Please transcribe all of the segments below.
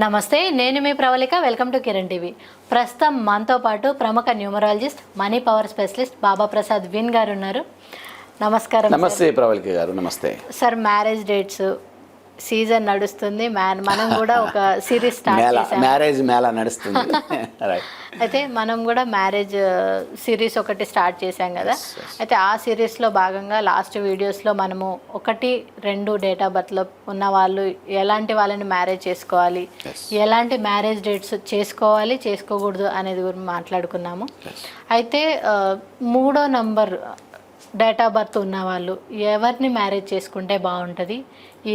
నమస్తే నేను మీ Pravalika. Welcome to Kiran TV. ప్రస్తుతం మనతో పాటు ప్రముఖ numerologist money power specialist Baba Prasad win గారు ఉన్నారు. నమస్కారం నమస్తే ప్రవళిక గారు నమస్తే. సార్ మ్యారేజ్ డేట్స్ సీజన్ నడుస్తుంది. మ్యాన్ మనం కూడా ఒక సిరీస్ స్టార్ట్ మ్యారేజ్ మేళ నడుస్తుంది. అయితే మనం కూడా మ్యారేజ్ సిరీస్ ఒకటి స్టార్ట్ చేశాం కదా. అయితే ఆ సిరీస్లో భాగంగా లాస్ట్ వీడియోస్లో మనము ఒకటి రెండు డేట్ ఆఫ్ బర్త్లో ఉన్న వాళ్ళు ఎలాంటి వాళ్ళని మ్యారేజ్ చేసుకోవాలి. ఎలాంటి మ్యారేజ్ డేట్స్ చేసుకోవాలి చేసుకోకూడదు అనేది గురించి మాట్లాడుకున్నాము. అయితే మూడో నంబర్ డేట్ ఆఫ్ బర్త్ ఉన్నవాళ్ళు ఎవరిని మ్యారేజ్ చేసుకుంటే బాగుంటుంది?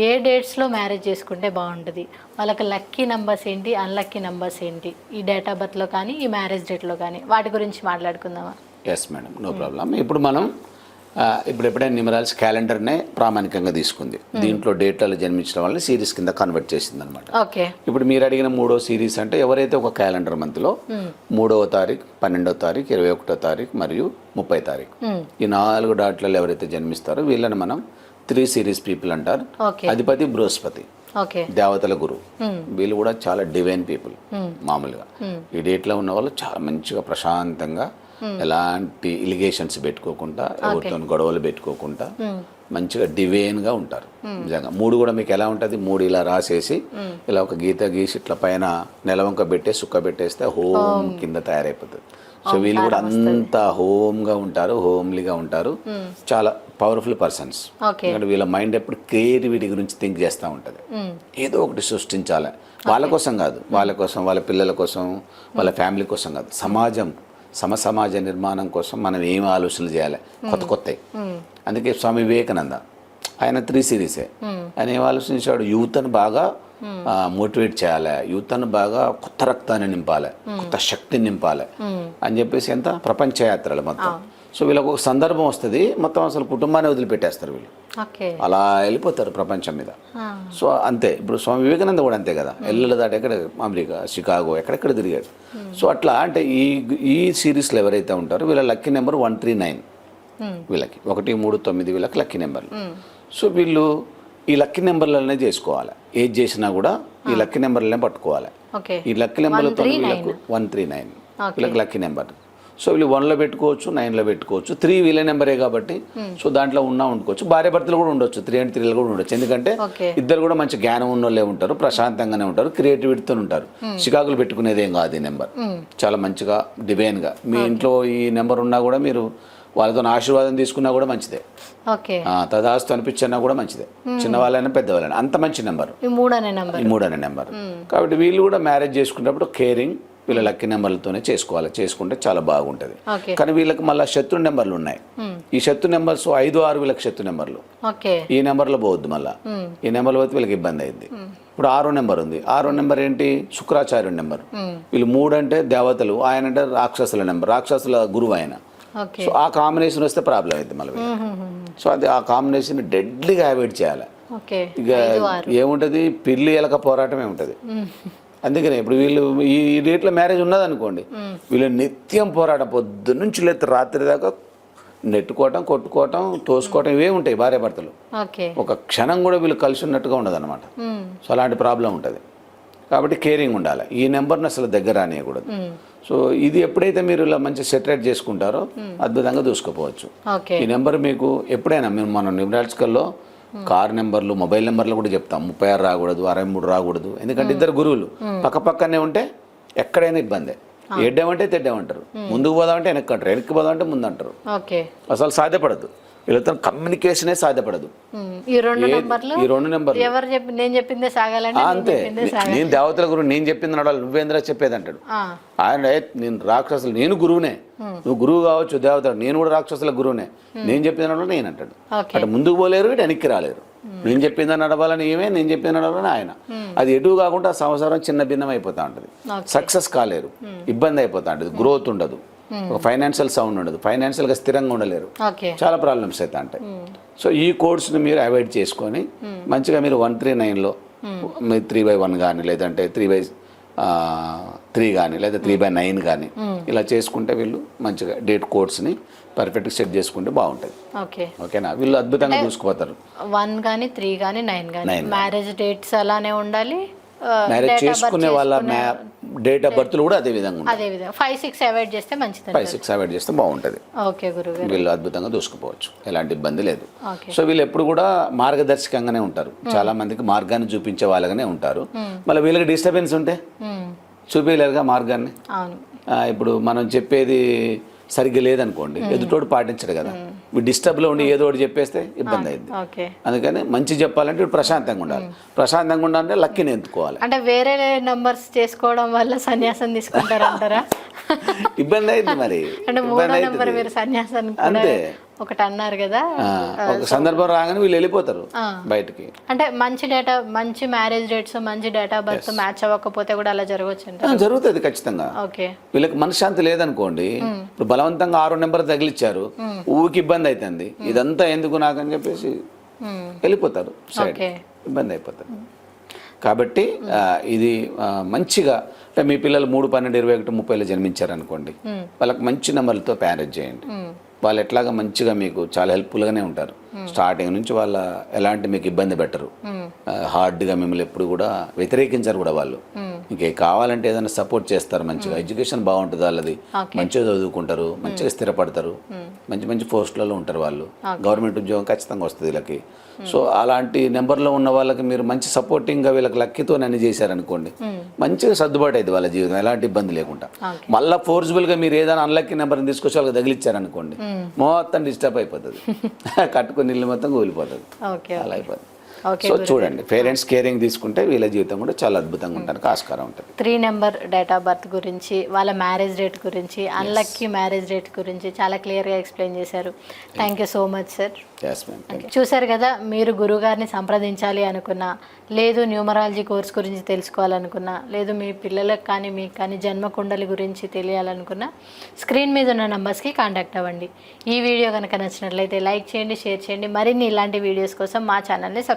ఏ డేట్స్లో మ్యారేజ్ చేసుకుంటే బాగుంటుంది? వాళ్ళకి లక్కీ నెంబర్స్ ఏంటి? అన్లక్కీ నెంబర్స్ ఏంటి? ఈ డేట్ ఆఫ్ బర్త్లో కానీ ఈ మ్యారేజ్ డేట్లో కానీ వాటి గురించి మాట్లాడుకుందామా? ఎస్ మేడం నో ప్రాబ్లం ఇప్పుడు మనం ఇప్పుడు ఎప్పుడైనా న్యూమరాల్స్ క్యాలెండర్నే ప్రామాణికంగా తీసుకుంది. దీంట్లో డేట్లలో జన్మించడం వల్ల సిరీస్ కింద కన్వర్ట్ చేసింది అనమాట ఓకే. ఇప్పుడు మీరు అడిగిన మూడో సిరీస్ అంటే ఎవరైతే ఒక క్యాలెండర్ మంత్లో మూడవ తారీఖు పన్నెండవ తారీఖు ఇరవై ఒకటో తారీఖు మరియు ముప్పై తారీఖు. ఈ నాలుగు డాట్లలో ఎవరైతే జన్మిస్తారో వీళ్ళని మనం త్రీ సిరీస్ పీపుల్ అంటారు. అధిపతి బృహస్పతి దేవతల గురువు. వీళ్ళు కూడా చాలా డివైన్ పీపుల్ మామూలుగా. ఈ డేట్లో ఉన్న వాళ్ళు చాలా మంచిగా ప్రశాంతంగా ఎలాంటి ఇలిగేషన్స్ పెట్టుకోకుండా ఎవరితో గొడవలు పెట్టుకోకుండా మంచిగా డివైన్గా ఉంటారు నిజంగా మూడు కూడా మీకు ఎలా ఉంటుంది? మూడు ఇలా రాసేసి ఇలా ఒక గీత గీసి ఇట్లా పైన నెలవంక పెట్టేసి సుక్క పెట్టేస్తే హోమ్ కింద తయారైపోతుంది. సో వీళ్ళు కూడా అంత హోమ్గా ఉంటారు హోమ్లీగా ఉంటారు. చాలా పవర్ఫుల్ పర్సన్స్. ఎందుకంటే వీళ్ళ మైండ్ ఎప్పుడు క్రియేటివిటీ గురించి థింక్ చేస్తూ ఉంటుంది. ఏదో ఒకటి సృష్టించాలి. వాళ్ళ కోసం కాదు వాళ్ళ కోసం వాళ్ళ పిల్లల కోసం వాళ్ళ ఫ్యామిలీ కోసం కాదు సమాజం సమ సమాజ నిర్మాణం కోసం మనం ఏం ఆలోచనలు చేయాలి? కొత్త కొత్తవి అందుకే స్వామి వివేకానంద ఆయన త్రీ సిరీసే ఆయన ఏం ఆలోచించాడు? యూత్ని బాగా మోటివేట్ చేయాలి. యూత్ని బాగా కొత్త రక్తాన్ని నింపాలి. కొత్త శక్తిని నింపాలి. అని చెప్పేసి ఎంత? ప్రపంచ యాత్రలు మొత్తం. సో వీళ్ళకి ఒక సందర్భం వస్తుంది మొత్తం అసలు కుటుంబాన్ని వదిలిపెట్టేస్తారు వీళ్ళు. అలా వెళ్ళిపోతారు ప్రపంచం మీద. సో అంతే ఇప్పుడు స్వామి వివేకానంద కూడా అంతే కదా. ఎల్లుల దాటి ఎక్కడ అమెరికా షికాగో ఎక్కడెక్కడ తిరిగాడు. సో అట్లా అంటే ఈ ఈ సిరీస్లో ఎవరైతే ఉంటారో వీళ్ళ lucky number one three nine. వీళ్ళకి ఒకటి మూడు తొమ్మిది వీళ్ళకి లక్కీ నెంబర్లు. సో వీళ్ళు ఈ లక్కీ నెంబర్లనే చేసుకోవాలి. ఏది చేసినా కూడా ఈ లక్కీ నెంబర్లనే పట్టుకోవాలి. ఈ లక్కీ నెంబర్లతో వీళ్ళకు వన్ త్రీ నైన్. వీళ్ళకి లక్కీ నెంబర్. సో వీళ్ళు వన్లో పెట్టుకోవచ్చు నైన్లో పెట్టుకోవచ్చు. త్రీ వీళ్ళ నెంబరే కాబట్టి సో దాంట్లో ఉన్నా ఉండుకోవచ్చు భార్య భర్తలు కూడా ఉండొచ్చు త్రీ అండ్ త్రీలో కూడా ఉండొచ్చు. ఎందుకంటే ఇద్దరు కూడా మంచి జ్ఞానం ఉన్న వాళ్ళే ఉంటారు ప్రశాంతంగానే ఉంటారు క్రియేటివిటీతో ఉంటారు. చికాకులు పెట్టుకునేది ఏం కాదు ఈ నెంబర్ చాలా మంచిగా డివైన్గా మీ ఇంట్లో ఈ నెంబర్ ఉన్నా కూడా మీరు వాళ్ళతో ఆశీర్వాదం తీసుకున్నా కూడా మంచిదే. తదాస్తు అనిపించినా కూడా మంచిదే. చిన్నవాళ్ళైనా పెద్దవాళ్ళైనా. అంత మంచి నెంబర్ ఈ మూడు అనే నెంబర్ ఈ మూడు అనే నెంబర్ కాబట్టి వీళ్ళు కూడా మ్యారేజ్ చేసుకున్నప్పుడు కేరింగ్ వీళ్ళ లక్కీ నెంబర్లతోనే చేసుకోవాలి. చేసుకుంటే చాలా బాగుంటుంది. కానీ వీళ్ళకి మళ్ళీ శత్రు నెంబర్లు ఉన్నాయి. ఈ శత్రు నెంబర్స్ ఐదు ఆరు వీళ్ళకి శత్రు నెంబర్లు. ఈ నెంబర్లో పోవద్దు మళ్ళీ. ఈ నెంబర్లో పోతే వీళ్ళకి ఇబ్బంది అయింది. ఇప్పుడు ఆరో నెంబర్ ఉంది. ఆరో నెంబర్ ఏంటి? శుక్రాచార్యుడి నెంబర్. వీళ్ళు మూడు అంటే దేవతలు. ఆయన అంటే రాక్షసుల నెంబర్. రాక్షసుల గురువు ఆయన. సో ఆ కాంబినేషన్ వస్తే ప్రాబ్లం అయింది మళ్ళీ సో అది ఆ కాంబినేషన్ డెడ్లీగా అవాయిడ్ చేయాలి. ఇక ఏముంటది? పిల్లి ఎలక పోరాటమే ఉంటుంది. అందుకనే ఇప్పుడు వీళ్ళు ఈ డేట్లో మ్యారేజ్ ఉన్నది అనుకోండి వీళ్ళు నిత్యం పోరాటం పొద్దు నుంచి లేకపోతే రాత్రి దాకా నెట్టుకోవటం కొట్టుకోవటం తోసుకోవటం ఇవే ఉంటాయి భార్య భర్తలు ఒక క్షణం కూడా వీళ్ళు కలిసి ఉన్నట్టుగా ఉండదు అనమాట సో అలాంటి ప్రాబ్లం ఉంటుంది. కాబట్టి కేరింగ్ ఉండాలి. ఈ నెంబర్ని అసలు దగ్గర రానియకూడదు. సో ఇది ఎప్పుడైతే మీరు ఇలా మంచి సెటరేట్ చేసుకుంటారో అద్భుతంగా దూసుకోపోవచ్చు. ఓకే. ఈ నెంబర్ మీకు ఎప్పుడైనా మేము మన న్యూమరాలజికల్లో కార్ నెంబర్లు మొబైల్ నెంబర్లు కూడా చెప్తాం. ముప్పై ఆరు రాకూడదు అరవై మూడు రాకూడదు. ఎందుకంటే ఇద్దరు గురువులు. పక్క పక్కనే ఉంటే ఎక్కడైనా ఇబ్బందే. ఎడ్డామంటే తెడ్డామంటారు ముందుకు పోదామంటే వెనక్కి అంటారు. వెనక్కి పోదామంటే ముందు అంటారు. అసలు సాధ్యపడదు. వీళ్ళతో కమ్యూనికేషనే సాధ్యపడదు. ఈ రెండు నెంబర్లు ఈ రెండు నెంబర్లు ఎవరు చెప్పి నేను చెప్పిందే సాగాలంటే ఆ, నేను అంతే. చెప్పిందే నేను దేవతల గురువు నేను చెప్పింది నడాలి నువ్వేంద్రా చెప్పేది అంటాడు. ఆయన "ఏ, నేను రాక్షసులు నేను గురువునే. నువ్వు గురువు కావచ్చు దేవత నేను కూడా రాక్షసుల గురువునే. నేను చెప్పిన నడవాలి నేను అంటాడు. అటు ముందుకు పోలేరు ఇటు వెనక్కి రాలేరు. నేను చెప్పింది నడవాలని ఏమే నేను చెప్పింది నడవాలని ఆయన. అది ఎటు కాకుండా ఆ సంవత్సరం చిన్న భిన్నం అయిపోతా ఉంటుంది. సక్సెస్ కాలేరు. ఇబ్బంది అయిపోతా ఉంటుంది. గ్రోత్ ఉండదు. ఒక ఫైనాన్షియల్ సౌండ్ ఉండదు. ఫైనాన్షియల్గా స్థిరంగా ఉండలేరు. చాలా ప్రాబ్లమ్స్ అయితే ఉంటాయి. సో ఈ కోడ్స్ని మీరు అవాయిడ్ చేసుకొని మంచిగా మీరు వన్ త్రీ నైన్లో మీరు త్రీ బై వన్ కానీ లేదంటే త్రీ బై త్రీ కానీ లేదా త్రీ బై నైన్ కానీ ఇలా చేసుకుంటే వీళ్ళు మంచిగా డేట్ కోడ్స్ని పర్ఫెక్ట్గా సెట్ చేసుకుంటే బాగుంటుంది. ఓకే ఓకేనా వీళ్ళు అద్భుతంగా చూసుకుపోతారు. వన్ కానీ త్రీ కానీ నైన్ కానీ. మ్యారేజ్ డేట్స్ అలానే ఉండాలి. మ్యారేజ్ చేసుకునే వాళ్ళ డేట్ ఆఫ్ బర్త్లు కూడా అదే విధంగా ఉంటాయి. అదే విధంగా. ఫైవ్ సిక్స్ అవాయిడ్ చేస్తే మంచిది ఫైవ్ సిక్స్ అవాయిడ్ చేస్తే బాగుంటుంది. ఓకే గురుగారు. వీళ్ళు అద్భుతంగా దూసుకుపోవచ్చు. ఎలాంటి ఇబ్బంది లేదు. సో వీళ్ళు ఎప్పుడు కూడా మార్గదర్శకంగానే ఉంటారు. చాలా మందికి మార్గాన్ని చూపించే వాళ్ళగానే ఉంటారు. మళ్ళీ వీళ్ళకి డిస్టర్బెన్స్ ఉంటే? మ్మ్. చూపించలేరుగా మార్గాన్ని? ఇప్పుడు మనం చెప్పేది సరిగ్గా లేదనుకోండి ఎదుటోడు పాటించడు కదా. డిస్టర్బ్లో ఉండి ఏదో ఒకటి చెప్పేస్తే ఇబ్బంది అయింది అందుకని మంచి చెప్పాలంటే ప్రశాంతంగా ఉండాలి. ప్రశాంతంగా ఉండాలంటే లక్కీని ఎంచుకోవాలి అంటే వేరే నంబర్స్ చేసుకోవడం వల్ల సన్యాసం తీసుకుంటారంటారా? ఇబ్బంది అయింది మరి. అంటే మూడో. నెంబర్ మీరు అంతే. ఒకటి అన్నారు కదా ఒక సందర్భం రాగానే వీళ్ళు వెళ్ళిపోతారు బయటికి. అంటే మంచి డేటా మంచి మ్యారేజ్ డేట్స్ మంచి డేటా బర్త్ మ్యాచ్ అవ్వకపోతే కూడా అలా జరగవచ్చు జరుగుతుంది ఖచ్చితంగా. ఓకే. వీళ్ళకి మనశ్శాంతి లేదనుకోండి ఇప్పుడు బలవంతంగా ఆరో నెంబర్ తగిలిచ్చారు ఊరికి ఇబ్బంది అవుతుంది ఇదంతా ఎందుకు నాకని చెప్పేసి. వెళ్ళిపోతారు ఇబ్బంది అయిపోతుంది కాబట్టి ఇది మంచిగా అంటే మీ పిల్లలు మూడు పన్నెండు ఇరవై ఒకటి ముప్పైలో జన్మించారనుకోండి వాళ్ళకి మంచి నెంబర్లతో ప్యారేజ్ చేయండి. వాళ్ళు ఎట్లాగా మంచిగా మీకు చాలా హెల్ప్ఫుల్గానే ఉంటారు. స్టార్టింగ్ నుంచి వాళ్ళ ఎలాంటి మీకు ఇబ్బంది పెట్టరు. హార్డ్గా మిమ్మల్ని ఎప్పుడు కూడా వ్యతిరేకించరు కూడా వాళ్ళు. మీకు కావాలంటే ఏదైనా సపోర్ట్ చేస్తారు మంచిగా. ఎడ్యుకేషన్ బాగుంటుంది వాళ్ళది? మంచిగా చదువుకుంటారు మంచిగా స్థిరపడతారు మంచి మంచి పోస్టులలో ఉంటారు వాళ్ళు. గవర్నమెంట్ ఉద్యోగం ఖచ్చితంగా వస్తుంది వీళ్ళకి. సో అలాంటి నెంబర్లో ఉన్న వాళ్ళకి మీరు మంచి సపోర్టింగ్గా వీళ్ళకి లక్కీతో అన్ని చేశారనుకోండి మంచిగా సర్దుబాటు అయింది వాళ్ళ జీవితం ఎలాంటి ఇబ్బంది లేకుండా. మళ్ళీ ఫోర్స్ఫుల్గా మీరు ఏదైనా అన్లక్కీ నెంబర్ని తీసుకొచ్చి వాళ్ళకి తగిలిచ్చారనుకోండి మొత్తం డిస్టర్బ్ అయిపోతుంది. కట్టుకుని ఇల్లు మొత్తం కూలిపోతుంది. ఓకే అలా అయిపోతుంది. సో చూడండి పేరెంట్స్ కేరింగ్ తీసుకుంటే వీళ్ళ జీవితం కూడా చాలా అద్భుతంగా ఉండడానికి ఆస్కారం ఉంటుంది. Three number date of birth గురించి వాళ్ళ మ్యారేజ్ డేట్ గురించి అన్లక్కీ మ్యారేజ్ డేట్ గురించి చాలా క్లియర్గా ఎక్స్ప్లెయిన్ చేశారు. Thank you so much sir చూశారు కదా మీరు గురుగారిని సంప్రదించాలి అనుకున్నా లేదు న్యూమరాలజీ కోర్స్ గురించి తెలుసుకోవాలనుకున్నా లేదు మీ పిల్లలకు కానీ మీకు కానీ జన్మ కుండలి గురించి తెలియాలనుకున్నా స్క్రీన్ మీద ఉన్న నంబర్స్కి కాంటాక్ట్ అవ్వండి. ఈ వీడియో కనుక నచ్చినట్లయితే లైక్ చేయండి షేర్ చేయండి. మరిన్ని ఇలాంటి వీడియోస్ కోసం మా ఛానల్ని